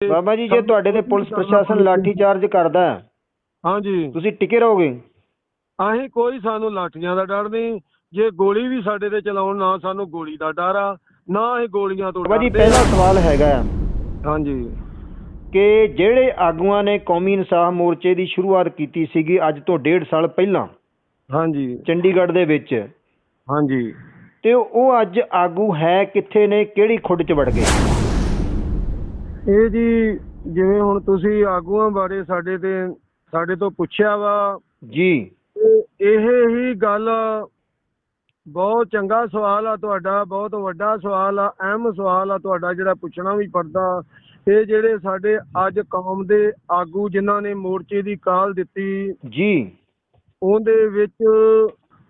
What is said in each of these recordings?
ਬਾਬਾ ਜੀ ਜੇ ਤੁਹਾਡੇ ਤੇ ਪੁਲਿਸ ਪ੍ਰਸ਼ਾਸਨ ਲਾਠੀ ਚਾਰਜ ਕਰਦਾ ਹੈ, ਹਾਂਜੀ। ਤੁਸੀਂ ਟਿਕੇ ਰਹੋਗੇ? ਅਸੀਂ ਕੋਈ ਸਾਨੂੰ ਲਾਠੀਆਂ ਦਾ ਡਰ ਨਹੀਂ। ਜੇ ਗੋਲੀ ਵੀ ਸਾਡੇ ਤੇ ਚਲਾਉਣ ਨਾ ਸਾਨੂੰ ਗੋਲੀ ਦਾ ਡਰ ਆ ਨਾ ਅਸੀਂ ਗੋਲੀਆਂ ਤੋਂ ਬਾਬਾ ਜੀ ਡਰਦੇ। ਪਹਿਲਾ। ਸਵਾਲ ਹੈਗਾ ਆ ਹਾਂਜੀ। ਕਿ ਜਿਹੜੇ ਆਗੂਆਂ ਨੇ ਕੌਮੀ ਇਨਸਾਫ ਮੋਰਚੇ ਦੀ ਸ਼ੁਰੂਆਤ ਕੀਤੀ ਸੀਗੀ ਅੱਜ ਤੋਂ ਡੇਢ ਸਾਲ ਪਹਿਲਾਂ ਹਾਂਜੀ। ਚੰਡੀਗੜ੍ਹ ਦੇ ਵਿੱਚ। ਹਾਂਜੀ। ਤੇ ਉਹ ਅੱਜ ਆਗੂ ਹੈ ਕਿੱਥੇ ਨੇ ਕਿਹੜੀ ਖੁੱਡ 'ਚ ਵੜ ਗਏ? ਇਹ ਜੀ ਜਿਵੇਂ ਹੁਣ ਤੁਸੀਂ ਆਗੂਆਂ ਬਾਰੇ ਸਾਡੇ ਤੇ ਸਾਡੇ ਤੋਂ ਪੁੱਛਿਆ ਵਾ ਜੀ। ਇਹ ਹੀ ਗੱਲ ਬਹੁਤ ਚੰਗਾ ਸਵਾਲ ਆ ਤੁਹਾਡਾ ਬਹੁਤ ਵੱਡਾ ਸਵਾਲ ਆ ਅਹਿਮ ਸਵਾਲ ਆ ਤੁਹਾਡਾ ਜਿਹੜਾ ਪੁੱਛਣਾ ਵੀ ਪੜਦਾ। ਇਹ ਜਿਹੜੇ ਸਾਡੇ ਅੱਜ ਕੌਮ ਦੇ ਆਗੂ ਜਿਨ੍ਹਾਂ ਨੇ ਮੋਰਚੇ ਦੀ ਕਾਲ ਦਿੱਤੀ ਜੀ। ਉਹਦੇ ਵਿੱਚ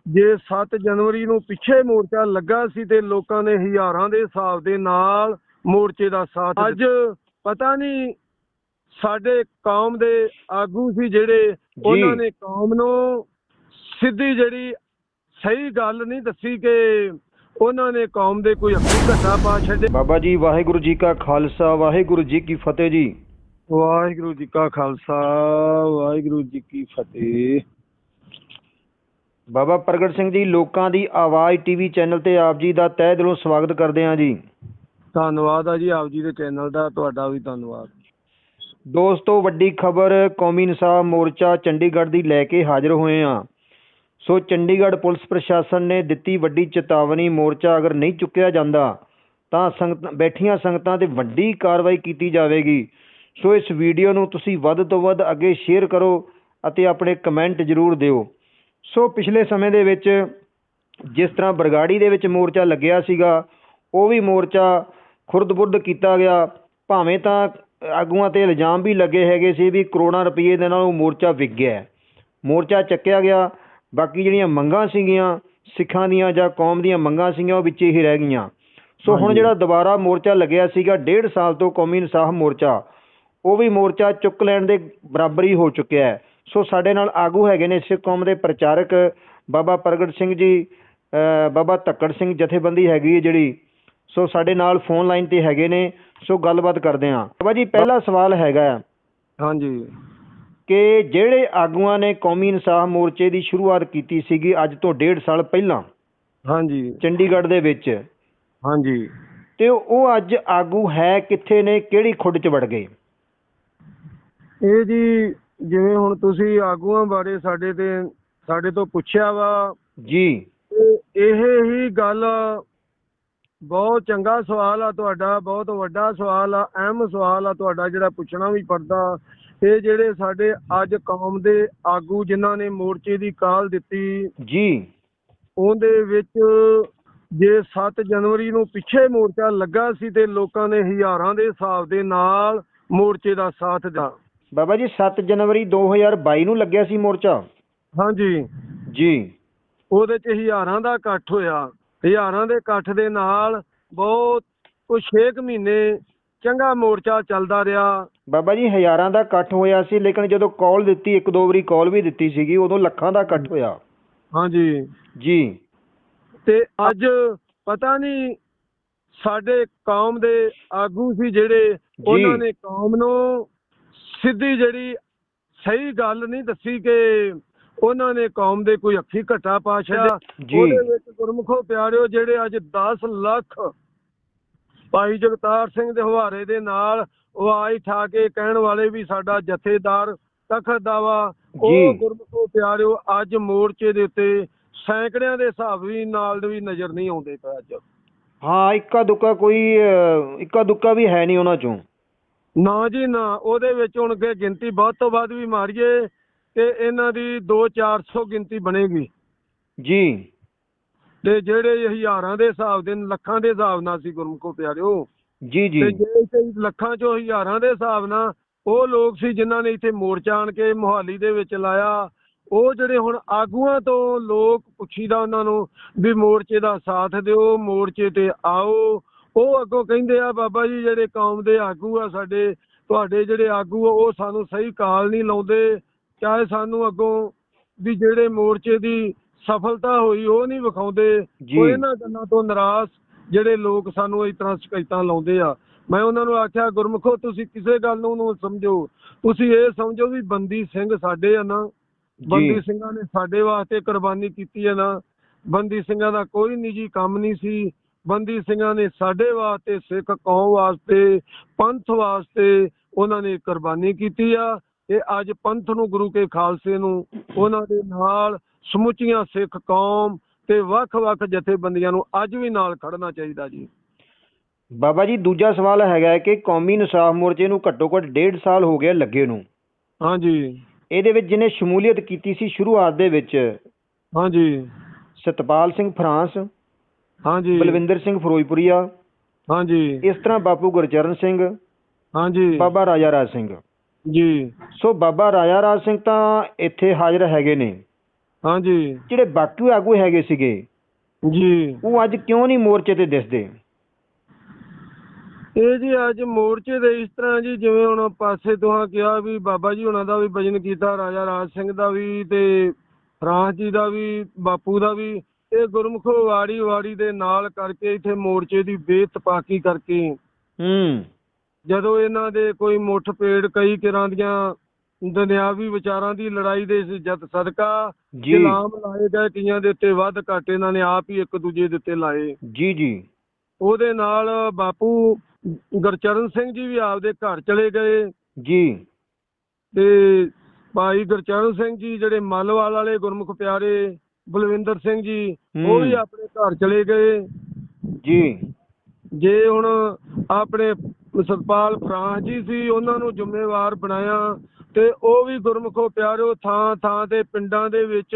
ਜੇ 7 ਜਨਵਰੀ ਨੂੰ ਪਿੱਛੇ ਮੋਰਚਾ ਲੱਗਾ ਸੀ ਤੇ ਲੋਕਾਂ ਨੇ ਹਜ਼ਾਰਾਂ ਦੇ ਹਿਸਾਬ ਦੇ ਨਾਲ ਮੋਰਚੇ ਦਾ ਸਾਥ ਅੱਜ ਪਤਾ ਨਹੀਂ ਸਾਡੇ ਕੌਮ ਦੇ ਆਗੂ ਸੀ ਜਿਹੜੇ ਉਹਨਾਂ ਨੇ ਕੌਮ ਨੂੰ ਸਿੱਧੀ ਜਿਹੜੀ ਸਹੀ ਗੱਲ ਨਹੀਂ ਦੱਸੀ ਕਿ ਉਹਨਾਂ ਨੇ ਕੌਮ ਦੇ ਕੋਈ ਘਟਾ ਪਾ ਛੱਡੇ ਬਾਬਾ ਜੀ ਵਾਹਿਗੁਰੂ ਜੀ ਕਾ ਖਾਲਸਾ ਵਾਹਿਗੁਰੂ ਜੀ ਕੀ ਫਤਿਹ ਜੀ। ਵਾਹਿਗੁਰੂ ਜੀ ਕਾ ਖਾਲਸਾ ਵਾਹਿਗੁਰੂ ਜੀ ਕੀ ਫਤਿਹ। ਬਾਬਾ ਪ੍ਰਗਟ ਸਿੰਘ ਜੀ ਲੋਕਾਂ ਦੀ ਆਵਾਜ਼ ਟੀਵੀ ਚੈਨਲ ਤੇ ਆਪ ਜੀ ਦਾ ਤਹਿ ਦਿਲੋਂ ਸਵਾਗਤ ਕਰਦੇ ਹਾਂ ਜੀ। ਧੰਨਵਾਦ ਆ ਜੀ, ਆਪ ਜੀ ਦੇ ਚੈਨਲ ਦਾ, ਤੁਹਾਡਾ ਵੀ ਧੰਨਵਾਦ। ਦੋਸਤੋ, ਵੱਡੀ ਖਬਰ, ਕੌਮੀ ਇਨਸਾਫ ਮੋਰਚਾ ਚੰਡੀਗੜ੍ਹ ਦੀ ਲੈ ਕੇ ਹਾਜ਼ਰ ਹੋਏ ਹਾਂ ਸੋ, ਚੰਡੀਗੜ੍ਹ ਪੁਲਿਸ ਪ੍ਰਸ਼ਾਸਨ ਨੇ ਦਿੱਤੀ ਵੱਡੀ ਚੇਤਾਵਨੀ, ਮੋਰਚਾ ਅਗਰ ਨਹੀਂ ਚੁੱਕਿਆ ਜਾਂਦਾ, ਤਾਂ ਸੰਗਤ, ਬੈਠੀਆਂ ਸੰਗਤਾਂ ਤੇ ਵੱਡੀ ਕਾਰਵਾਈ ਕੀਤੀ ਜਾਵੇਗੀ। ਸੋ, ਇਸ ਵੀਡੀਓ ਨੂੰ ਤੁਸੀਂ ਵੱਧ ਤੋਂ ਵੱਧ ਅੱਗੇ ਸ਼ੇਅਰ ਕਰੋ ਅਤੇ ਆਪਣੇ ਕਮੈਂਟ ਜ਼ਰੂਰ ਦਿਓ। ਸੋ, ਪਿਛਲੇ ਸਮੇਂ ਦੇ ਵਿੱਚ ਜਿਸ ਤਰ੍ਹਾਂ ਬਰਗਾੜੀ ਦੇ ਵਿੱਚ ਮੋਰਚਾ ਲੱਗਿਆ ਸੀਗਾ, ਉਹ ਵੀ ਮੋਰਚਾ ਖੁਰਦ-ਬੁਰਦ ਕੀਤਾ ਗਿਆ ਭਾਵੇਂ ਤਾਂ ਆਗੂਆਂ ਤੇ ਇਲਜ਼ਾਮ ਵੀ ਲੱਗੇ ਹੈਗੇ ਸੀ ਵੀ ਕਰੋੜਾਂ ਰੁਪਏ ਦੇ ਨਾਲ ਉਹ ਮੋਰਚਾ ਵਿਕ ਗਿਆ ਹੈ। ਮੋਰਚਾ ਚੱਕਿਆ ਗਿਆ ਬਾਕੀ ਜਿਹੜੀਆਂ ਮੰਗਾਂ ਸੀਗੀਆਂ ਸਿੱਖਾਂ ਦੀਆਂ ਜਾਂ ਕੌਮ ਦੀਆਂ ਮੰਗਾਂ ਸੀਗੀਆਂ ਉਹ ਵਿੱਚ ਹੀ ਰਹਿ ਗਈਆਂ ਸੋ ਹੁਣ। ਜਿਹੜਾ ਦੁਬਾਰਾ ਮੋਰਚਾ ਲੱਗਿਆ ਸੀਗਾ ਡੇਢ ਸਾਲ ਤੋਂ ਕੌਮੀ ਇਨਸਾਫ ਮੋਰਚਾ ਉਹ ਵੀ ਮੋਰਚਾ ਚੁੱਕ ਲੈਣ ਦੇ ਬਰਾਬਰ ਹੀ ਹੋ ਚੁੱਕਿਆ ਹੈ ਸੋ ਸਾਡੇ ਨਾਲ ਆਗੂ ਹੈਗੇ ਨੇ ਸਿੱਖ ਕੌਮ ਦੇ ਪ੍ਰਚਾਰਕ ਬਾਬਾ ਪ੍ਰਗਟ ਸਿੰਘ ਜੀ ਬਾਬਾ ਧੱਕੜ ਸਿੰਘ ਜਥੇਬੰਦੀ ਹੈਗੀ ਹੈ ਜਿਹੜੀ ਸੋ ਸਾਡੇ ਨਾਲ ਫੋਨ ਲਾਈਨ ਤੇ ਹੈਗੇ ਨੇ ਸੋ ਗੱਲਬਾਤ ਕਰਦੇ ਹਾਂ। ਬਾਬਾ ਜੀ ਪਹਿਲਾ ਸਵਾਲ ਹੈਗਾ ਹੈ ਹਾਂਜੀ। ਕਿ ਜਿਹੜੇ ਆਗੂਆਂ ਨੇ ਕੌਮੀ ਇਨਸਾਫ ਮੋਰਚੇ ਦੀ ਸ਼ੁਰੂਆਤ ਕੀਤੀ ਸੀਗੀ ਅੱਜ ਤੋਂ ਡੇਢ ਸਾਲ ਪਹਿਲਾਂ ਹਾਂਜੀ। ਚੰਡੀਗੜ੍ਹ ਦੇ ਵਿੱਚ ਹਾਂਜੀ। ਤੇ ਉਹ ਅੱਜ ਆਗੂ ਹੈ ਕਿੱਥੇ ਨੇ ਕਿਹੜੀ ਖੁੱਡ 'ਚ ਵੜ ਗਏ? ਇਹ ਜੀ ਜਿਵੇਂ ਹੁਣ ਤੁਸੀਂ ਆਗੂਆਂ ਬਾਰੇ ਸਾਡੇ ਤੇ ਸਾਡੇ ਤੋਂ ਪੁੱਛਿਆ ਵਾ ਜੀ। ਇਹ ਹੀ ਗੱਲ ਬਹੁਤ ਚੰਗਾ ਸਵਾਲ ਆ ਤੁਹਾਡਾ ਬਹੁਤ ਵੱਡਾ ਸਵਾਲ ਆ ਅਹਿਮ ਸਵਾਲ ਆ ਤੁਹਾਡਾ ਜਿਹੜਾ ਪੁੱਛਣਾ ਵੀ ਪੜਦਾ। ਇਹ ਜਿਹੜੇ ਸਾਡੇ ਅੱਜ ਕੌਮ ਦੇ ਆਗੂ ਜਿਨ੍ਹਾਂ ਨੇ ਮੋਰਚੇ ਦੀ ਕਾਲ ਦਿੱਤੀ ਜੀ। ਉਹਦੇ ਵਿੱਚ ਜੇ 7 ਜਨਵਰੀ ਨੂੰ ਪਿੱਛੇ ਮੋਰਚਾ ਲੱਗਾ ਸੀ ਤੇ ਲੋਕਾਂ ਨੇ ਹਜ਼ਾਰਾਂ ਦੇ ਹਿਸਾਬ ਦੇ ਨਾਲ ਮੋਰਚੇ ਦਾ ਸਾਥ ਦਿੱਤਾ। ਬਾਬਾ ਜੀ 7 ਜਨਵਰੀ 2022 ਨੂੰ ਲੱਗਿਆ ਸੀ ਮੋਰਚਾ? ਹਾਂਜੀ। ਜੀ। ਉਹਦੇ ਚ ਹਜ਼ਾਰਾਂ ਦਾ ਇਕੱਠ ਹੋਇਆ। ਹਜ਼ਾਰਾਂ ਦੇ ਇਕੱਠ ਦੇ ਨਾਲ ਬਹੁਤ ਕੁਝ 6 ਮਹੀਨੇ ਚੰਗਾ ਮੋਰਚਾ ਚੱਲਦਾ ਰਿਹਾ। ਬਾਬਾ ਜੀ ਹਜ਼ਾਰਾਂ ਦਾ ਇਕੱਠ ਹੋਇਆ ਸੀ ਲੇਕਿਨ ਜਦੋਂ ਕਾਲ ਦਿੱਤੀ ਇੱਕ ਦੋ ਵਾਰੀ ਕਾਲ ਵੀ ਦਿੱਤੀ ਸੀਗੀ ਉਦੋਂ ਲੱਖਾਂ ਦਾ ਇਕੱਠ ਹੋਇਆ। ਹਾਂਜੀ। ਜੀ। ਤੇ ਅੱਜ ਪਤਾ ਨਹੀਂ ਸਾਡੇ ਕੌਮ ਦੇ ਆਗੂ ਸੀ ਜਿਹੜੇ ਉਹਨਾਂ ਨੇ ਕੌਮ ਨੂੰ ਸਿੱਧੀ ਜਿਹੜੀ ਸਹੀ ਗੱਲ ਨਹੀਂ ਦੱਸੀ ਕਿ ਉਹਨਾਂ ਨੇ ਕੌਮ ਦੇ ਕੋਈ ਅੱਖੀ ਘਟਾ ਪਾ ਛੱਡਿਆ। ਉਹਦੇ ਵਿੱਚ ਗੁਰਮੁਖੋ ਪਿਆਰਿਓ ਜਿਹੜੇ ਅੱਜ 10 ਲੱਖ ਭਾਈ ਜਗਤਾਰ ਸਿੰਘ ਦੇ ਹਵਾਰੇ ਦੇ ਨਾਲ ਉਹ ਆਈ ਠਾ ਕੇ ਕਹਿਣ ਵਾਲੇ ਵੀ ਸਾਡਾ ਜਥੇਦਾਰ ਤਖਤ ਉਹ। ਗੁਰਮੁਖੋ ਪਿਆਰਿਓ ਅੱਜ ਮੋਰਚੇ ਦੇ ਉੱਤੇ ਸੈਂਕੜਿਆਂ ਦੇ ਹਿਸਾਬ ਵੀ ਨਾਲ ਵੀ ਨਜ਼ਰ ਨਹੀਂ ਆਉਂਦੇ ਪਏ ਅੱਜ। ਹਾਂ ਇੱਕਾ ਦੁੱਕਾ ਕੋਈ ਇੱਕਾ ਦੁੱਕਾ ਵੀ ਹੈ ਨਹੀਂ ਉਹਨਾਂ ਚੋਂ। ਨਾ ਜੀ ਨਾ ਉਹਦੇ ਵਿੱਚ ਹੁਣ ਕਿ ਗਿਣਤੀ ਵੱਧ ਤੋਂ ਵੱਧ ਵੀ ਮਾਰੀਏ। ਤੇ ਇਹਨਾਂ ਦੀ 2-400 ਗਿਣਤੀ ਬਣੇਗੀ। ਜੀ। ਤੇ ਜਿਹੜੇ ਹਜ਼ਾਰਾਂ ਦੇ ਹਿਸਾਬ ਦੇ ਲੱਖਾਂ ਦੇ ਹਿਸਾਬ ਨਾਲ ਸੀ ਗੁਰਮੁਖੋ ਪਿਆਰਿਓ। ਜੀ ਜੀ। ਤੇ ਜੇ ਇੱਥੇ ਲੱਖਾਂ ਚੋਂ ਹਜ਼ਾਰਾਂ ਦੇ ਹਿਸਾਬ ਨਾਲ ਉਹ ਲੋਕ ਸੀ ਜਿਨ੍ਹਾਂ ਨੇ ਇੱਥੇ ਮੋਰਚਾ ਆਣ ਕੇ ਮੁਹਾਲੀ ਦੇ ਵਿੱਚ ਲਾਇਆ। ਉਹ ਜਿਹੜੇ ਹੁਣ ਆਗੂਆਂ ਤੋਂ ਲੋਕ ਪੁੱਛੀਦਾ ਉਹਨਾਂ ਨੂੰ ਵੀ ਮੋਰਚੇ ਦਾ ਸਾਥ ਦਿਓ ਮੋਰਚੇ ਤੇ ਆਓ। ਉਹ ਅੱਗੋਂ ਕਹਿੰਦੇ ਆ ਬਾਬਾ ਜੀ ਜਿਹੜੇ ਕੌਮ ਦੇ ਆਗੂ ਆ ਸਾਡੇ ਤੁਹਾਡੇ ਜਿਹੜੇ ਆਗੂ ਆ ਉਹ ਸਾਨੂੰ ਸਹੀ ਕਾਲ ਨਹੀਂ ਲਾਉਂਦੇ। ਚਾਹੇ ਸਾਨੂੰ ਅੱਗੋਂ ਵੀ ਜਿਹੜੇ ਮੋਰਚੇ ਦੀ ਸਫਲਤਾ ਹੋਈ ਉਹ ਨਹੀਂ ਵਿਖਾਉਂਦੇ। ਉਹ ਇਹਨਾਂ ਗੱਲਾਂ ਤੋਂ ਨਿਰਾਸ਼ ਜਿਹੜੇ ਲੋਕ ਸਾਨੂੰ ਇਸ ਤਰ੍ਹਾਂ ਸ਼ਿਕਾਇਤਾਂ ਲਾਉਂਦੇ ਆ। ਮੈਂ ਉਹਨਾਂ ਨੂੰ ਆਖਿਆ ਗੁਰਮਖੋ ਤੁਸੀਂ ਕਿਸੇ ਗੱਲ ਨੂੰ ਨੂੰ ਸਮਝੋ। ਤੁਸੀਂ ਇਹ ਸਮਝੋ ਵੀ ਬੰਦੀ ਸਿੰਘ ਸਾਡੇ ਆ ਨਾ। ਬੰਦੀ ਸਿੰਘਾਂ ਨੇ ਸਾਡੇ ਵਾਸਤੇ ਕੁਰਬਾਨੀ ਕੀਤੀ ਹੈ ਨਾ। ਬੰਦੀ ਸਿੰਘਾਂ ਦਾ ਕੋਈ ਨਿੱਜੀ ਕੰਮ ਨਹੀਂ ਸੀ। ਬੰਦੀ ਸਿੰਘਾਂ ਨੇ ਸਾਡੇ ਵਾਸਤੇ ਸਿੱਖ ਕੌਮ ਵਾਸਤੇ ਪੰਥ ਵਾਸਤੇ ਉਹਨਾਂ ਨੇ ਕੁਰਬਾਨੀ ਕੀਤੀ ਆ। ਇਹ ਅੱਜ ਪੰਥ ਨੂੰ ਗੁਰੂ ਕੇ ਖਾਲਸੇ ਨੂੰ ਉਹਨਾਂ ਦੇ ਨਾਲ ਸਮੁੱਚੀਆਂ ਸਿੱਖ ਕੌਮ ਤੇ ਵੱਖ-ਵੱਖ ਜਥੇਬੰਦੀਆਂ ਨੂੰ ਅੱਜ ਵੀ ਨਾਲ ਖੜਨਾ ਚਾਹੀਦਾ ਜੀ। ਬਾਬਾ ਜੀ ਦੂਜਾ ਸਵਾਲ ਹੈਗਾ ਕਿ ਕੌਮੀ ਇਨਸਾਫ ਮੋਰਚੇ ਨੂੰ ਘੱਟੋ ਘੱਟ ਡੇਢ ਸਾਲ ਹੋ ਗਿਆ ਲੱਗੇ ਨੂੰ। ਹਾਂਜੀ। ਇਹਦੇ ਵਿੱਚ ਜਿਹਨੇ ਸ਼ਮੂਲੀਅਤ ਕੀਤੀ ਸੀ ਸ਼ੁਰੂਆਤ ਦੇ ਵਿੱਚ ਹਾਂਜੀ। ਸਤਪਾਲ ਸਿੰਘ ਫਰਾਂਸ ਹਾਂਜੀ। ਬਲਵਿੰਦਰ ਸਿੰਘ ਫਿਰੋਜ਼ਪੁਰੀਆ ਹਾਂਜੀ। ਇਸ ਤਰ੍ਹਾਂ ਬਾਪੂ ਗੁਰਚਰਨ ਸਿੰਘ ਹਾਂਜੀ। ਬਾਬਾ ਰਾਜਾ ਰਾਜ ਸਿੰਘ। ਜੀ। ਸੋ ਬਾਬਾ ਰਾਜਾ ਰਾਜ ਸਿੰਘ ਤਾਂ ਇੱਥੇ ਹਾਜ਼ਰ ਹੈਗੇ ਨੇ। ਹਾਂਜੀ। ਜਿਹੜੇ ਬਾਕੀ ਆਗੂ ਹੈਗੇ ਸੀਗੇ ਜੀ। ਉਹ ਅੱਜ ਕਿਉਂ ਨਹੀਂ ਮੋਰਚੇ ਤੇ ਦਿਸਦੇ? ਇਹ ਜੀ ਅੱਜ ਮੋਰਚੇ ਦੇ ਇਸ ਤਰ੍ਹਾਂ ਜੀ ਜਿਵੇਂ ਹੁਣ ਪਾਸੇ ਤੁਹਾਂ ਕਿਹਾ ਵੀ ਬਾਬਾ ਜੀ ਹੁਣਾਂ ਦਾ ਵੀ ਭਜਨ ਕੀਤਾ ਰਾਜਾ ਰਾਜ ਸਿੰਘ ਦਾ ਵੀ ਤੇ ਫਰਾਂਸ ਜੀ ਦਾ ਵੀ ਬਾਪੂ ਦਾ ਵੀ ਇਹ ਗੁਰਮੁਖੋ ਵਾੜੀ ਵਾੜੀ ਦੇ ਨਾਲ ਕਰਕੇ ਇੱਥੇ ਮੋਰਚੇ ਦੀ ਬੇਤਪਾਕੀ ਕਰਕੇ ਹੂੰ। ਜਦੋਂ ਇਹਨਾਂ ਦੇ ਕੋਈ ਮੁੱਠ ਪੇੜ ਕਈ ਕਿਰਾਂ ਦੀਆਂ ਦੁਨਿਆਵੀ ਵਿਚਾਰਾਂ ਦੀ ਲੜਾਈ ਦੇ ਜਦ ਸਦਕਾ ਜੀ। ਇਨਾਮ ਲਾਏ ਗਏ ਕਈਆਂ ਦੇ ਉੱਤੇ ਵੱਧ ਘੱਟ ਇਹਨਾਂ ਨੇ ਆਪ ਹੀ ਇੱਕ ਦੂਜੇ ਦੇ ਉੱਤੇ ਲਾਏ। ਜੀ ਜੀ। ਉਹਦੇ ਨਾਲ ਬਾਪੂ ਗੁਰਚਰਨ ਸਿੰਘ ਜੀ ਵੀ ਆਪਦੇ ਘਰ ਚਲੇ ਗਏ। ਜੀ। ਤੇ ਭਾਈ ਗੁਰਚਰਨ ਸਿੰਘ ਜੀ ਜਿਹੜੇ ਮੱਲਵਾਲ ਵਾਲੇ ਗੁਰਮੁਖ ਪਿਆਰੇ ਬਲਵਿੰਦਰ ਸਿੰਘ ਜੀ ਉਹ ਵੀ। ਆਪਣੇ ਘਰ ਚਲੇ ਗਏ। ਜੀ। ਜੇ ਹੁਣ ਆਪਣੇ ਸਤਪਾਲ ਫਰਾਂਸ ਜੀ ਸੀ, ਉਹਨਾਂ ਨੂੰ ਜ਼ਿੰਮੇਵਾਰ ਬਣਾਇਆ ਤੇ ਉਹ ਵੀ ਗੁਰਮੁਖੋ ਪਿਆਰਿਓ ਥਾਂ ਥਾਂ ਤੇ ਪਿੰਡਾਂ ਦੇ ਵਿੱਚ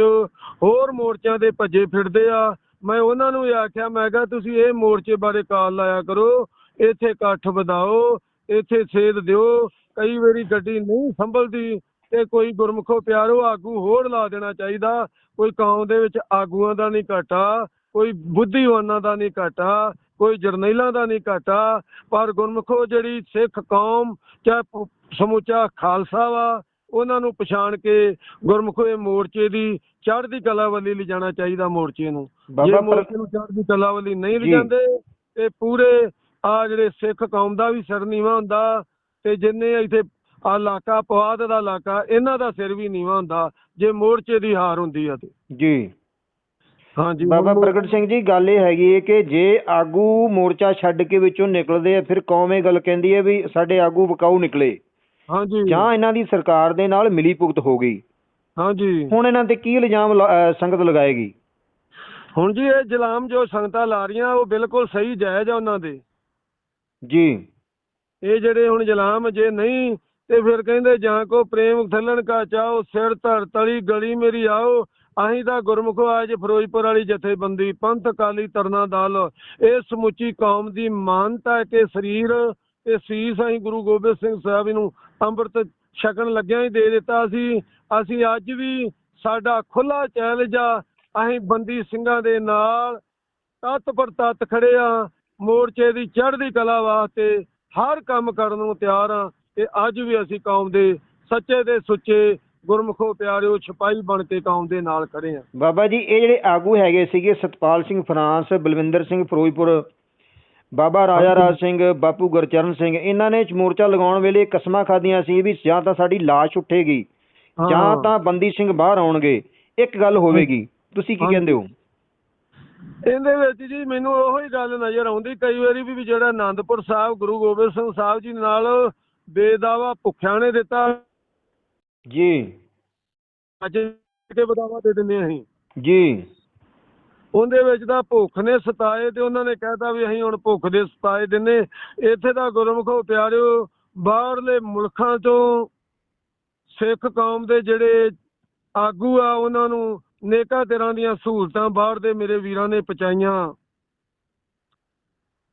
ਹੋਰ ਮੋਰਚਿਆਂ ਦੇ ਭੱਜੇ ਫਿਰਦੇ ਆ। ਮੈਂ ਉਹਨਾਂ ਨੂੰ ਇਹ ਆਖਿਆ, ਮੈਂ ਕਿਹਾ, ਤੁਸੀਂ ਇਹ ਮੋਰਚੇ ਬਾਰੇ ਕਾਲ ਲਾਇਆ ਕਰੋ, ਇੱਥੇ ਇਕੱਠ ਵਧਾਓ, ਇੱਥੇ ਸੇਧ ਦਿਓ, ਕਈ ਵਾਰੀ ਗੱਡੀ ਨਹੀਂ ਸੰਭਲਦੀ ਤੇ ਕੋਈ ਗੁਰਮੁਖੋ ਪਿਆਰੋ ਆਗੂ ਹੋਰ ਲਾ ਦੇਣਾ ਚਾਹੀਦਾ। ਕੋਈ ਕੌਮ ਦੇ ਵਿੱਚ ਆਗੂਆਂ ਦਾ ਨਹੀਂ ਘਾਟਾ, ਕੋਈ ਬੁੱਧੀਵਾਨਾਂ ਦਾ ਨਹੀਂ ਘਾਟਾ ਕੋਈ ਜਰਨੈਲਾਂ ਦਾ ਨਹੀਂ ਘਾਟਾ ਪਰ ਗੁਰਮੁਖੋ ਜਿਹੜੀ ਸਿੱਖ ਕੌਮ ਚਾਹੇ ਸਮੁੱਚਾ ਖਾਲਸਾ ਵਾ ਉਹਨਾਂ ਨੂੰ ਪਛਾਣ ਕੇ ਗੁਰਮੁਖੋ ਇਹ ਮੋਰਚੇ ਦੀ ਚੜ੍ਹਦੀ ਕਲਾ ਵੱਲ ਲਿਜਾਣਾ ਚਾਹੀਦਾ ਮੋਰਚੇ ਨੂੰ। ਜੇ ਮੋਰਚੇ ਨੂੰ ਚੜ੍ਹਦੀ ਕਲਾ ਵੱਲ ਨਹੀਂ। ਲਿਜਾਂਦੇ ਤੇ ਪੂਰੇ ਆ ਜਿਹੜੇ ਸਿੱਖ ਕੌਮ ਦਾ ਵੀ ਸਿਰ ਨੀਵਾ ਹੁੰਦਾ ਤੇ ਜਿੰਨੇ ਇੱਥੇ ਆ ਇਲਾਕਾ ਪਵਾਦ ਦਾ ਇਲਾਕਾ ਇਹਨਾਂ ਦਾ ਸਿਰ ਵੀ ਨੀਵਾ ਹੁੰਦਾ ਜੇ ਮੋਰਚੇ ਦੀ ਹਾਰ ਹੁੰਦੀ ਆ ਤੇ। ਜੀ। ਹਾਂਜੀ ਬਾਬਾ ਪ੍ਰਗਟ ਸਿੰਘ ਜੀ ਗੱਲ ਇਹ ਹੈਗੀ ਹੈ ਕਿ ਜੇ ਆਗੂ ਮੋਰਚਾ ਛੱਡ ਕੇ ਵਿੱਚੋਂ ਨਿਕਲਦੇ ਆ ਫਿਰ ਕੌਮ ਇਹ ਗੱਲ ਕਹਿੰਦੀ ਹੈ ਵੀ ਸਾਡੇ ਆਗੂ ਵਿਕਾਊ ਨਿਕਲੇ। ਹਾਂਜੀ। ਜਾਂ ਇਹਨਾਂ ਦੀ ਸਰਕਾਰ ਦੇ ਨਾਲ ਮਿਲੀ ਭੁਗਤ ਹੋ ਗਈ। ਹਾਂਜੀ। ਹੁਣ ਇਹਨਾਂ ਤੇ ਕੀ ਇਲਜ਼ਾਮ ਸੰਗਤ ਲਗਾਏਗੀ? ਹੁਣ ਜੀ ਇਹ ਜਲਾਮ ਜੋ ਸੰਗਤਾਂ ਲਾ ਰਹੀਆਂ ਉਹ ਬਿਲਕੁਲ ਸਹੀ ਜਾਇਜ਼ ਆ ਉਹਨਾਂ ਦੇ। ਜੀ। ਇਹ ਜਿਹੜੇ ਹੁਣ ਜਲਾਮ ਜੇ ਨਹੀਂ ਤੇ ਫਿਰ ਕਹਿੰਦੇ ਜਾਂ ਕੋ ਪ੍ਰੇਮ ਥੱਲਣ ਕਾ ਚਾਓ ਸਿਰ ਧਰ ਤਲੀ ਗਲੀ ਮੇਰੀ ਆਓ ਅਸੀਂ ਤਾਂ ਗੁਰਮੁਖੋ ਅੱਜ ਫਿਰੋਜ਼ਪੁਰ ਵਾਲੀ ਜਥੇਬੰਦੀ, ਪੰਥ ਅਕਾਲੀ ਤਰਨਾ ਦਲ, ਇਹ ਸਮੁੱਚੀ ਕੌਮ ਦੀ ਮਾਨਤਾ ਹੈ ਕਿ ਸਰੀਰ ਤੇ ਸੀਸ ਅਸੀਂ ਗੁਰੂ ਗੋਬਿੰਦ ਸਿੰਘ ਸਾਹਿਬ ਨੂੰ ਅੰਮ੍ਰਿਤ ਛਕਣ ਲੱਗਿਆਂ ਹੀ ਦੇ ਦਿੱਤਾ ਸੀ। ਅਸੀਂ ਅੱਜ ਵੀ ਸਾਡਾ ਖੁੱਲਾ ਚੈਲੰਜ ਆ, ਅਸੀਂ ਬੰਦੀ ਸਿੰਘਾਂ ਦੇ ਨਾਲ ਤਤ ਪਰ ਤਤ ਖੜੇ ਆ, ਮੋਰਚੇ ਦੀ ਚੜ੍ਹਦੀ ਕਲਾ ਵਾਸਤੇ ਹਰ ਕੰਮ ਕਰਨ ਨੂੰ ਤਿਆਰ ਆ ਤੇ ਅੱਜ ਵੀ ਅਸੀਂ ਕੌਮ ਦੇ ਸੱਚੇ ਤੇ ਸੁੱਚੇ ਗੁਰਮੁਖੋ ਪਿਆਰਿਓ ਸਿਪਾਹੀ ਬਣ ਕੇ ਕੌਮ ਦੇ ਨਾਲ ਖੜੇ ਆ। ਬਾਬਾ ਜੀ ਇਹ ਜਿਹੜੇ ਆਗੂ ਹੈਗੇ ਸੀਗੇ ਸਤਪਾਲ ਸਿੰਘ ਫਰਾਂਸ ਬਲਵਿੰਦਰ ਸਿੰਘ ਫਿਰੋਜ਼ਪੁਰ ਬਾਬਾ ਰਾਜਾ ਰਾਜ ਸਿੰਘ ਬਾਪੂ ਗੁਰਚਰਨ ਸਿੰਘ ਇਹਨਾਂ ਨੇ ਮੋਰਚਾ ਲਗਾਉਣ ਵੇਲੇ ਕਸਮਾਂ ਖਾਧੀਆਂ ਸੀ ਵੀ ਜਾਂ ਤਾਂ ਸਾਡੀ ਲਾਸ਼ ਉੱਠੇਗੀ ਜਾਂ। ਤਾਂ ਬੰਦੀ ਸਿੰਘ ਬਾਹਰ ਆਉਣਗੇ ਇੱਕ ਗੱਲ ਹੋਵੇਗੀ। ਤੁਸੀਂ ਕੀ। ਕਹਿੰਦੇ ਹੋ? ਇਹਦੇ ਵਿੱਚ ਜੀ ਮੈਨੂੰ ਉਹੋ ਹੀ ਗੱਲ ਨਜ਼ਰ ਆਉਂਦੀ ਕਈ ਵਾਰੀ ਵੀ ਵੀ ਜਿਹੜਾ ਆਨੰਦਪੁਰ ਸਾਹਿਬ ਗੁਰੂ ਗੋਬਿੰਦ ਸਿੰਘ ਸਾਹਿਬ ਜੀ ਨਾਲ ਬੇਦਾਵਾ ਭੁੱਖਿਆਂ ਨੇ ਦਿੱਤਾ। ਜੀ। ਅੱਜ ਕੇ ਬਦਾਵਾ ਦੇ ਦਿੰਦੇ ਹਾਂ ਅਸੀਂ? ਜੀ। ਉਹਦੇ ਵਿੱਚ ਤਾਂ ਭੁੱਖ ਨੇ ਸਤਾਏ ਤੇ ਉਹਨਾਂ ਨੇ ਕਹਿਤਾ ਵੀ ਅਸੀਂ ਹੁਣ ਭੁੱਖ ਦੇ ਸਤਾਏ ਦਿੰਨੇ ਇੱਥੇ ਤਾਂ ਗੁਰਮੁਖੋ ਪਿਆਰਿਓ ਬਾਹਰਲੇ ਮੁਲਕਾਂ ਤੋਂ ਸਿੱਖ ਕੌਮ ਦੇ ਜਿਹੜੇ ਆਗੂ ਆ ਉਹਨਾਂ ਨੂੰ ਨੇਕਾਂ ਤਰ੍ਹਾਂ ਦੀਆਂ ਸਹੂਲਤਾਂ ਬਾਹਰ ਦੇ ਮੇਰੇ ਵੀਰਾਂ ਨੇ ਪਹੁੰਚਾਈਆਂ।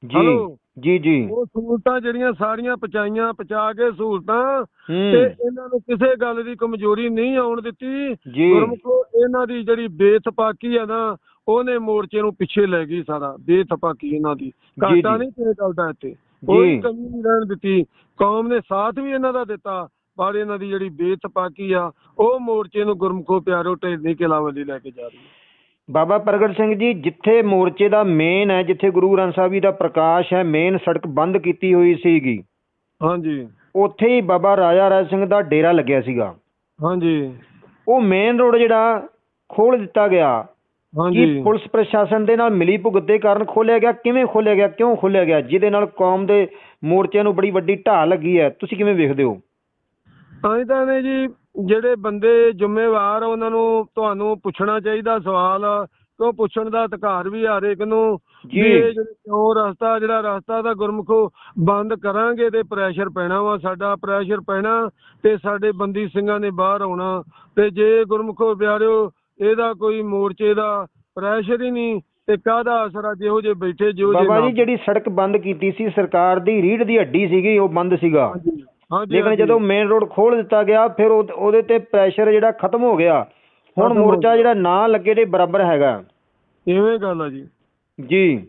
ਜੀ। ਹੈਲੋ। ਜੀ ਜੀ। ਉਹ ਸਹੂਲਤਾਂ ਜਿਹੜੀਆਂ ਸਾਰੀਆਂ ਪਹੁੰਚਾਈਆਂ ਪਹੁੰਚਾ ਕੇ ਸਹੂਲਤਾਂ ਤੇ ਇਹਨਾਂ ਨੂੰ ਕਿਸੇ ਗੱਲ ਦੀ ਕਮਜ਼ੋਰੀ ਨਹੀਂ ਆਉਣ ਦਿੱਤੀ। ਗੁਰਮੁਖੋ ਇਹਨਾਂ ਦੀ ਜਿਹੜੀ ਬੇਥਪਾਕੀ ਆ ਨਾ ਉਹਨੇ ਮੋਰਚੇ ਨੂੰ ਪਿੱਛੇ ਲੈ ਗਈ ਸਾਰਾ ਬੇਥਪਾਕੀ ਇਹਨਾਂ ਦੀ। ਘਾਟਾ। ਨਹੀਂ ਕਿਸੇ ਗੱਲ ਦਾ ਇੱਥੇ। ਕੋਈ। ਕਮੀ ਨਹੀਂ ਰਹਿਣ ਦਿੱਤੀ। ਕੌਮ ਨੇ ਸਾਥ ਵੀ ਇਹਨਾਂ ਦਾ ਦਿੱਤਾ ਪਰ ਇਹਨਾਂ ਦੀ ਜਿਹੜੀ ਬੇਥਪਾਕੀ ਆ ਉਹ ਮੋਰਚੇ ਨੂੰ ਗੁਰਮੁਖੋ ਪਿਆਰੋ ਢੇਰਨੀ ਕਿਲਾ ਵੱਲੀ ਲੈ ਕੇ ਜਾ ਰਹੀ। ਹੈ ਬਾਬਾ ਪ੍ਰਗਟ ਸਿੰਘ ਜੀ ਜਿੱਥੇ ਮੋਰਚੇ ਦਾ ਮੇਨ ਹੈ ਜਿੱਥੇ ਗੁਰੂ ਗ੍ਰੰਥ ਸਾਹਿਬ ਜੀ ਦਾ ਪ੍ਰਕਾਸ਼ ਹੈ ਮੇਨ ਸੜਕ ਬੰਦ ਕੀਤੀ ਹੋਈ ਸੀਗੀ। ਹਾਂਜੀ। ਉੱਥੇ ਹੀ ਬਾਬਾ ਰਾਜਾ ਰਾਜ ਸਿੰਘ ਦਾ ਡੇਰਾ ਲੱਗਿਆ ਸੀਗਾ। ਹਾਂਜੀ। ਉਹ ਮੇਨ ਰੋਡ ਜਿਹੜਾ ਖੋਲ ਦਿੱਤਾ ਗਿਆ ਕੀ ਹਾਂਜੀ। ਪੁਲਿਸ ਪ੍ਰਸ਼ਾਸਨ ਦੇ ਨਾਲ ਮਿਲੀ ਭੁਗਤ ਦੇ ਕਾਰਨ ਖੋਲਿਆ ਗਿਆ। ਕਿਵੇਂ ਖੋਲਿਆ ਗਿਆ? ਕਿਉਂ ਖੋਲਿਆ ਗਿਆ? ਜਿਹਦੇ ਨਾਲ ਕੌਮ ਦੇ ਮੋਰਚੇ ਨੂੰ ਬੜੀ ਵੱਡੀ ਢਾਹ ਲੱਗੀ ਹੈ। ਤੁਸੀਂ ਕਿਵੇਂ ਵੇਖਦੇ ਹੋ? ਤਾਂ ਤਾਂ ਨੇ ਜੀ ਜਿਹੜੇ ਬੰਦੇ ਜ਼ਿੰਮੇਵਾਰ ਉਹਨਾਂ ਨੂੰ ਤੁਹਾਨੂੰ ਪੁੱਛਣਾ ਚਾਹੀਦਾ ਸਵਾਲ ਕਿਉਂ ਪੁੱਛਣ ਦਾ ਅਧਿਕਾਰ ਵੀ ਹਰੇਕ ਨੂੰ ਜੀ। ਇਹ ਕਿਉਂ ਰਸਤਾ ਜਿਹੜਾ ਰਸਤਾ ਦਾ ਗੁਰਮੁਖੋ ਬੰਦ ਕਰਾਂਗੇ ਤੇ ਪ੍ਰੈਸ਼ਰ ਪੈਣਾ ਵਾ ਸਾਡਾ ਪ੍ਰੈਸ਼ਰ ਪੈਣਾ ਤੇ ਸਾਡੇ ਬੰਦੀ ਸਿੰਘਾਂ ਨੇ ਬਾਹਰ ਆਉਣਾ। ਤੇ ਜੇ ਗੁਰਮੁਖੋ ਪਿਆਰਿਓ ਇਹਦਾ ਕੋਈ ਮੋਰਚੇ ਦਾ ਪ੍ਰੈਸ਼ਰ ਹੀ ਨਹੀਂ ਤੇ ਕਾਹਦਾ ਅਸਰ ਆ ਜਿਹੋ ਜੇ ਬੈਠੇ ਜੇ ਬਾਬਾ ਜੀ ਜਿਹੜੀ ਸੜਕ ਬੰਦ ਕੀਤੀ ਸੀ ਸਰਕਾਰ ਦੀ ਰੀੜ ਦੀ ਹੱਡੀ ਸੀਗੀ ਉਹ ਬੰਦ ਸੀਗਾ। ਲੇਕਿਨ। ਜਦੋਂ ਮੇਨ ਰੋਡ ਖੋਲ ਦਿੱਤਾ ਗਿਆ ਫਿਰ ਉਹ- ਉਹਦੇ ਤੇ ਪ੍ਰੈਸ਼ਰ ਜਿਹੜਾ ਖਤਮ ਹੋ ਗਿਆ। ਹੁਣ ਖਤਮ ਹੋ ਮੋਰਚਾ ਗਿਆ। ਜਿਹੜਾ ਨਾ ਲੱਗੇ ਦੇ ਬਰਾਬਰ ਹੈਗਾ। ਇਵੇਂ ਗੱਲ ਆ ਜੀ। ਜੀ।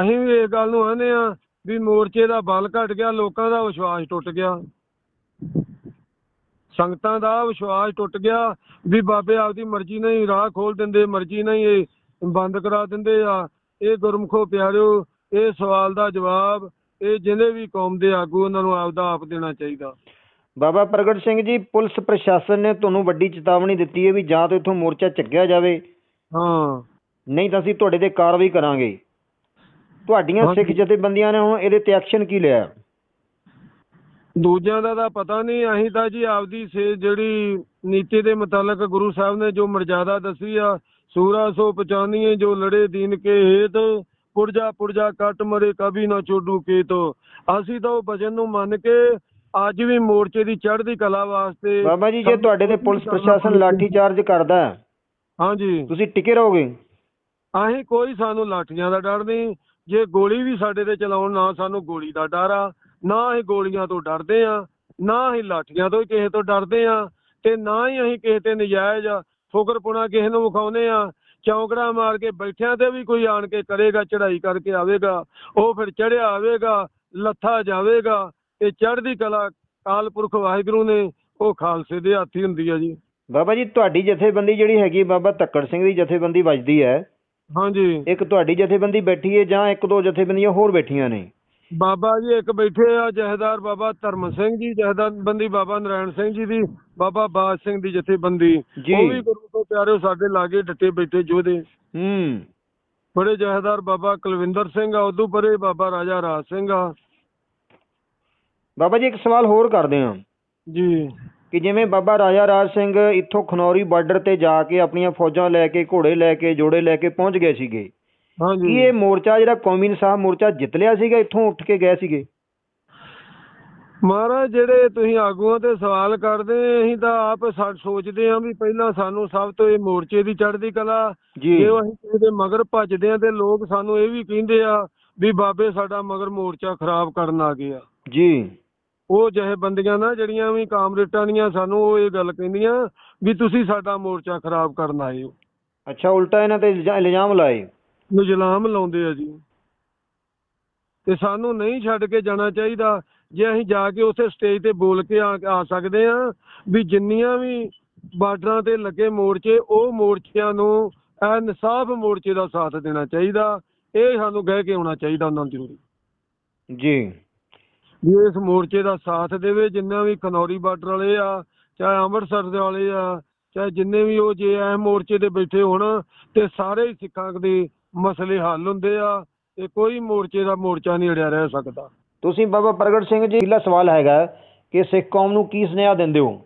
ਅਸੀਂ ਵੀ ਇਸ ਗੱਲ ਨੂੰ ਆਨੇ ਆ ਵੀ ਮੋਰਚੇ ਦਾ ਬਲ ਘਟ ਗਿਆ ਲੋਕਾਂ ਦਾ ਵਿਸ਼ਵਾਸ ਟੁੱਟ ਗਿਆ। ਸੰਗਤਾਂ ਦਾ ਵਿਸ਼ਵਾਸ ਟੁੱਟ ਗਿਆ ਵੀ ਬਾਬੇ ਆਪਦੀ ਮਰਜ਼ੀ ਨਾਲ ਹੀ ਰਾਹ ਖੋਲ ਦਿੰਦੇ ਮਰਜ਼ੀ ਨਾਲ ਹੀ ਇਹ ਬੰਦ ਕਰਾ ਦਿੰਦੇ ਆ। ਇਹ ਗੁਰਮਖੋ ਪਿਆਰਿਓ ਇਹ ਸਵਾਲ ਦਾ ਜਵਾਬ ਇਹ ਜਿਹਨੇ ਵੀ ਕੌਮ ਦੇ ਆਗੂ ਉਹਨਾਂ ਨੂੰ ਆਪਦਾ ਆਪ ਦੇਣਾ ਚਾਹੀਦਾ। ਬਾਬਾ ਪ੍ਰਗਟ ਸਿੰਘ ਜੀ ਪੁਲਿਸ ਪ੍ਰਸ਼ਾਸਨ ਨੇ ਤੁਹਾਨੂੰ ਵੱਡੀ ਚੇਤਾਵਨੀ ਦਿੱਤੀ ਹੈ ਵੀ ਜਾਂ ਤਾਂ ਇੱਥੋਂ ਮੋਰਚਾ ਚੱਕਿਆ ਜਾਵੇ। ਹਾਂ। ਨਹੀਂ ਤਾਂ ਅਸੀਂ ਤੁਹਾਡੇ ਤੇ ਕਾਰਵਾਈ ਕਰਾਂਗੇ। ਤੁਹਾਡੀਆਂ। ਸਿੱਖ ਜਥੇਬੰਦੀਆਂ ਨੇ ਹੁਣ ਇਹਦੇ ਤੇ ਐਕਸ਼ਨ ਕੀ ਲਿਆ? ਦੂਜਿਆਂ ਦਾ ਤਾਂ ਪਤਾ ਨਹੀਂ ਅਸੀਂ ਤਾਂ ਜੀ ਆਪਦੀ ਸੇ ਜਿਹੜੀ ਨੀਤੀ ਦੇ ਮੁਤਾਲਕ ਗੁਰੂ ਸਾਹਿਬ ਨੇ ਜੋ ਮਰਜ਼ਾਦਾ ਦੱਸੀ ਆ ਸੂਰਾ ਸੋ ਪਛਾਨੀਏ ਜੋ ਲੜੇ ਦੀਨ ਕੇ ਹੇਤ ਪੁਰਜਾ ਪੁਰਜਾ ਕੱਟ ਮਰੇ ਕਭੀ ਨਾ ਛੋਡੂ ਕੇ ਤੋ ਅਸੀਂ ਤਾਂ ਉਹ ਵਚਨ ਨੂੰ ਮੰਨ ਕੇ ਅੱਜ ਵੀ ਮੋਰਚੇ ਦੀ ਚੜ੍ਹਦੀ ਕਲਾ ਵਾਸਤੇ ਬਾਬਾ ਜੀ ਜੇ ਤੁਹਾਡੇ ਤੇ ਪੁਲਿਸ ਪ੍ਰਸ਼ਾਸਨ ਲਾਠੀ ਚਾਰਜ ਕਰਦਾ ਹੈ, ਹਾਂਜੀ। ਤੁਸੀਂ ਟਿਕੇ ਰਹੋਗੇ? ਅਸੀਂ ਕੋਈ ਸਾਨੂੰ ਲਾਠੀਆਂ ਦਾ ਡਰ ਨਹੀਂ। ਜੇ ਗੋਲੀ ਵੀ ਸਾਡੇ ਤੇ ਚਲਾਉਣ ਨਾ ਸਾਨੂੰ ਗੋਲੀ ਦਾ ਡਰ ਆ ਨਾ ਅਸੀਂ ਗੋਲੀਆਂ ਤੋਂ ਡਰਦੇ ਆ ਨਾ ਅਸੀਂ ਲਾਠੀਆਂ ਤੋਂ ਹੀ ਕਿਸੇ ਤੋਂ ਡਰਦੇ ਆ ਤੇ ਨਾ ਹੀ ਅਸੀਂ ਕਿਸੇ ਤੇ ਨਜਾਇਜ਼ ਫੁਕਰਪੁਣਾ ਕਿਸੇ ਨੂੰ ਵਿਖਾਉਨੇ ਆ ਚੌਂਕੜਾ ਮਾਰ ਕੇ ਬੈਠਿਆਂ ਤੇ ਵੀ ਕੋਈ ਆਣ ਕੇ ਕਰੇਗਾ ਚੜ੍ਹਾਈ ਕਰਕੇ ਆਵੇਗਾ ਉਹ ਫਿਰ ਚੜਿਆ ਆਵੇਗਾ ਲੱਥਾ ਜਾਵੇਗਾ ਤੇ ਚੜ੍ਹਦੀ ਕਲਾ ਕਾਲ ਪੁਰਖ ਵਾਹਿਗੁਰੂ ਨੇ ਉਹ ਖਾਲਸੇ ਦੇ ਹੱਥ ਹੀ ਹੁੰਦੀ ਆ ਜੀ। ਬਾਬਾ ਜੀ ਤੁਹਾਡੀ ਜਥੇਬੰਦੀ ਜਿਹੜੀ ਹੈਗੀ ਬਾਬਾ ਧੱਕੜ ਸਿੰਘ ਦੀ ਜਥੇਬੰਦੀ ਵੱਜਦੀ ਹੈ। ਹਾਂਜੀ। ਇੱਕ ਤੁਹਾਡੀ ਜਥੇਬੰਦੀ ਬੈਠੀ ਹੈ ਜਾਂ ਇੱਕ ਦੋ ਜਥੇਬੰਦੀਆਂ ਹੋਰ ਬੈਠੀਆਂ ਨੇ? ਬਾਬਾ ਜੀ ਇੱਕ ਬੈਠੇ ਆ ਜਹਦਾਰ ਬਾਬਾ ਧਰਮ ਸਿੰਘ ਜੀ ਜਹਦਾਰ ਬੰਦੀ ਬਾਬਾ ਨਰਾਇਣ ਸਿੰਘ ਜੀ ਦੀ ਬਾਬਾ ਬਾਜ ਸਿੰਘ ਦੀ ਜਥੇਬੰਦੀ। ਉਹ ਵੀ ਗੁਰੂ ਤੋਂ ਪਿਆਰਿਓ ਸਾਡੇ ਲਾਗੇ ਡੱਟੇ ਬੈਠੇ ਜੋਧੇ ਹੂੰ। ਬੜੇ ਜਹਦਾਰ ਬਾਬਾ ਕੁਲਵਿੰਦਰ ਸਿੰਘ ਆ ਉਦੋਂ ਪਰੇ ਬਾਬਾ ਰਾਜਾ ਰਾਜ ਸਿੰਘ ਆ। ਬਾਬਾ ਜੀ ਇੱਕ ਸਵਾਲ ਹੋਰ ਕਰਦੇ ਹਾਂ। ਜੀ। ਕਿ ਜਿਵੇਂ ਬਾਬਾ ਰਾਜਾ ਰਾਜ ਸਿੰਘ ਇੱਥੋਂ ਖਨੌਰੀ ਬਾਰਡਰ ਤੇ ਜਾ ਕੇ ਆਪਣੀਆਂ ਫੌਜਾਂ ਲੈ ਕੇ ਘੋੜੇ ਲੈ ਕੇ ਜੋੜੇ ਲੈ ਕੇ ਪਹੁੰਚ ਗਏ ਸੀਗੇ। ਕੀ ਹਾਂਜੀ। ਇਹ ਮੋਰਚਾ ਜਿਹੜਾ ਕੌਮੀ ਇਨਸਾਫ ਮੋਰਚਾ ਜਿੱਤ ਲਿਆ ਸੀਗਾ ਇੱਥੋਂ ਉੱਠ ਕੇ ਗਏ ਸੀਗੇ। ਮਹਾਰਾਜ ਜਿਹੜੇ ਤੁਸੀਂ ਆਗੂਆਂ ਤੇ ਸਵਾਲ ਕਰਦੇ ਅਸੀਂ ਤਾਂ ਆਪ ਸਾ- ਸੋਚਦੇ ਆਂ ਵੀ ਪਹਿਲਾਂ ਸਾਨੂੰ ਸਭ ਤੋਂ ਇਹ ਮੋਰਚੇ ਦੀ ਚੜ੍ਹਦੀ ਕਲਾ ਜੀ। ਜੇ ਅਸੀਂ ਕਿਸੇ ਦੇ ਮਗਰ ਭੱਜਦੇ ਆ ਤੇ ਲੋਕ ਸਾਨੂੰ ਇਹ ਵੀ ਕਹਿੰਦੇ ਆ ਵੀ ਬਾਬੇ ਸਾਡਾ ਮਗਰ ਮੋਰਚਾ ਖਰਾਬ ਕਰਨ ਆ ਗਏ ਆ ਜੀ। ਉਹ ਜਿਹੇ ਬੰਦੀਆਂ ਨਾ ਜਿਹੜੀਆਂ ਵੀ ਕਾਮਰੇਟਾਂ ਦੀਆਂ ਸਾਨੂੰ ਉਹ ਇਹ ਗੱਲ ਕਹਿੰਦੀਆਂ ਵੀ ਤੁਸੀਂ ਸਾਡਾ ਮੋਰਚਾ ਖਰਾਬ ਕਰਨ ਆਏ ਹੋ। ਅੱਛਾ ਉਲਟਾ ਇਹਨਾਂ ਤੇ ਇਲਜ਼ਾ- ਇਲਜ਼ਾਮ ਲਾਏ। ਨਿਜਲਾਮ ਲਾਉਂਦੇ ਆ ਜੀ। ਤੇ ਸਾਨੂੰ ਨਹੀਂ ਛੱਡ ਕੇ ਜਾਣਾ ਚਾਹੀਦਾ। ਜੇ ਅਸੀਂ ਜਾ ਕੇ ਉੱਥੇ ਸਟੇਜ ਤੇ ਬੋਲ ਕੇ ਆ ਆ ਸਕਦੇ ਆ ਵੀ ਜਿੰਨੀਆਂ ਵੀ ਬਾਰਡਰਾਂ ਤੇ ਲੱਗੇ ਮੋਰਚੇ ਉਹ ਮੋਰਚਿਆਂ ਨੂੰ ਇਹ ਇਨਸਾਫ ਮੋਰਚੇ ਦਾ ਸਾਥ ਦੇਣਾ ਚਾਹੀਦਾ। ਇਹ ਸਾਨੂੰ ਕਹਿ ਕੇ ਆਉਣਾ ਚਾਹੀਦਾ ਉਹਨਾਂ ਨੂੰ ਜ਼ਰੂਰੀ। ਜੀ। ਵੀ ਇਸ ਮੋਰਚੇ ਦਾ ਸਾਥ ਦੇਵੇ ਜਿੰਨਾ ਵੀ ਖਨੌਰੀ ਬਾਰਡਰ ਵਾਲੇ ਆ ਚਾਹੇ ਅੰਮ੍ਰਿਤਸਰ ਦੇ ਵਾਲੇ ਆ ਚਾਹੇ ਜਿੰਨੇ ਵੀ ਉਹ ਜੇ ਐ ਮੋਰਚੇ ਤੇ ਬੈਠੇ ਹੋਣ ਤੇ ਸਾਰੇ ਹੀ ਸਿੱਖਾਂ ਦੇ ਮਸਲੇ ਹੱਲ ਹੁੰਦੇ ਆ ਤੇ ਕੋਈ ਮੋਰਚੇ ਦਾ ਮੋਰਚਾ ਨਹੀਂ ਅੜਿਆ ਰਹਿ ਸਕਦਾ। ਤੁਸੀਂ ਬਾਬਾ ਪ੍ਰਗਟ ਸਿੰਘ ਜੀ ਅਗਲਾ ਸਵਾਲ ਹੈਗਾ ਕਿ ਸਿੱਖ ਕੌਮ ਨੂੰ ਕੀ ਸੁਨੇਹਾ ਦਿੰਦੇ ਹੋ?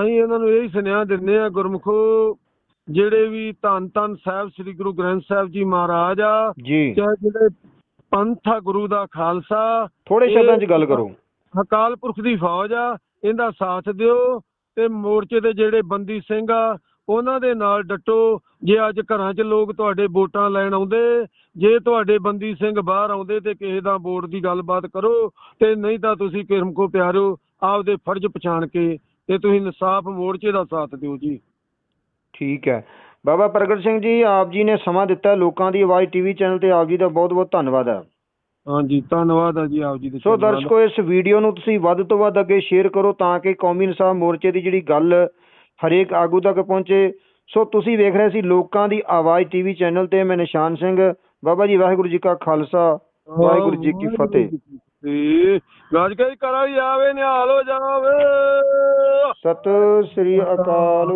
ਅਸੀਂ ਇਹਨਾਂ ਨੂੰ ਇਹ ਸੁਨੇਹਾ ਦਿੰਦੇ ਆ ਗੁਰਮੁਖੋ ਜਿਹੜੇ ਵੀ ਧੰਨ ਧੰਨ ਸਾਹਿਬ ਸ੍ਰੀ ਗੁਰੂ ਗ੍ਰੰਥ ਸਾਹਿਬ ਜੀ ਮਹਾਰਾਜ ਆ ਜੀ। ਚਾਹੇ ਜਿਹੜੇ ਪੰਥ ਗੁਰੂ ਦਾ ਖਾਲਸਾ ਥੋੜੇ ਸ਼ਬਦਾਂ 'ਚ ਗੱਲ ਕਰੋ। ਅਕਾਲ ਪੁਰਖ ਦੀ ਫੌਜ ਆ ਇਹਦਾ ਸਾਥ ਦਿਓ ਤੇ ਮੋਰਚੇ ਦੇ ਜਿਹੜੇ ਬੰਦੀ ਸਿੰਘ ਆ ਉਹਨਾਂ ਦੇ ਨਾਲ ਡਟੋ। ਜੇ ਅੱਜ ਘਰਾਂ 'ਚ ਲੋਕ ਤੁਹਾਡੇ ਵੋਟਾਂ ਲੈਣ ਆਉਂਦੇ ਜੇ ਤੁਹਾਡੇ ਬੰਦੀ ਸਿੰਘ ਬਾਹਰ ਆਉਂਦੇ ਤੇ ਕਿਸੇ ਦਾ ਵੋਟ ਦੀ ਗੱਲਬਾਤ ਕਰੋ ਤੇ ਨਹੀਂ ਤਾਂ ਤੁਸੀਂ ਕਿਰਮ ਕੋ ਪਿਆਰਿਓ ਆਪਦੇ ਫਰਜ਼ ਪਛਾਣ ਕੇ ਤੇ ਤੁਸੀਂ ਇਨਸਾਫ ਮੋਰਚੇ ਦਾ ਸਾਥ ਦਿਓ ਜੀ। ਠੀਕ ਹੈ। ਬਾਬਾ ਪ੍ਰਗਟ ਸਿੰਘ ਜੀ ਆਪ ਜੀ ਨੇ ਸਮਾਂ ਦਿੱਤਾ ਲੋਕਾਂ ਦੀ ਆਵਾਜ਼ ਟੀਵੀ ਚੈਨਲ ਤੇ ਆਪ ਜੀ ਦਾ ਬਹੁਤ ਬਹੁਤ ਧੰਨਵਾਦ ਹੈ। ਹਾਂਜੀ ਧੰਨਵਾਦ ਆ ਜੀ ਆਪ ਜੀ ਦੇ ਸੋ। ਦਰਸ਼ਕੋ ਇਸ ਵੀਡੀਓ ਨੂੰ ਤੁਸੀਂ ਵੱਧ ਤੋਂ ਵੱਧ ਅੱਗੇ ਸ਼ੇਅਰ ਕਰੋ ਤਾਂ ਕਿ ਕੌਮੀ ਇਨਸਾਫ ਮੋਰਚੇ ਦੀ ਜਿਹੜੀ ਗੱਲ ਹਰੇਕ ਆਗੂ ਤੱਕ ਪਹੁੰਚੇ। ਸੋ ਤੁਸੀਂ ਵੇਖ ਰਹੇ ਸੀ ਲੋਕਾਂ ਦੀ ਆਵਾਜ਼ ਟੀਵੀ ਚੈਨਲ ਤੇ। ਮੈਂ ਨਿਸ਼ਾਨ ਸਿੰਘ। ਬਾਬਾ ਜੀ ਵਾਹਿਗੁਰੂ ਜੀ ਕਾ ਖਾਲਸਾ ਵਾਹਿਗੁਰੂ ਜੀ ਕੀ ਫਤਿਹ। ਤੇ ਗੱਜ ਕੇ ਕਰਾ ਆਵੇ ਨਿਹਾਲ ਹੋ ਜਾਵੇ। ਸਤਿ ਸ੍ਰੀ ਅਕਾਲ।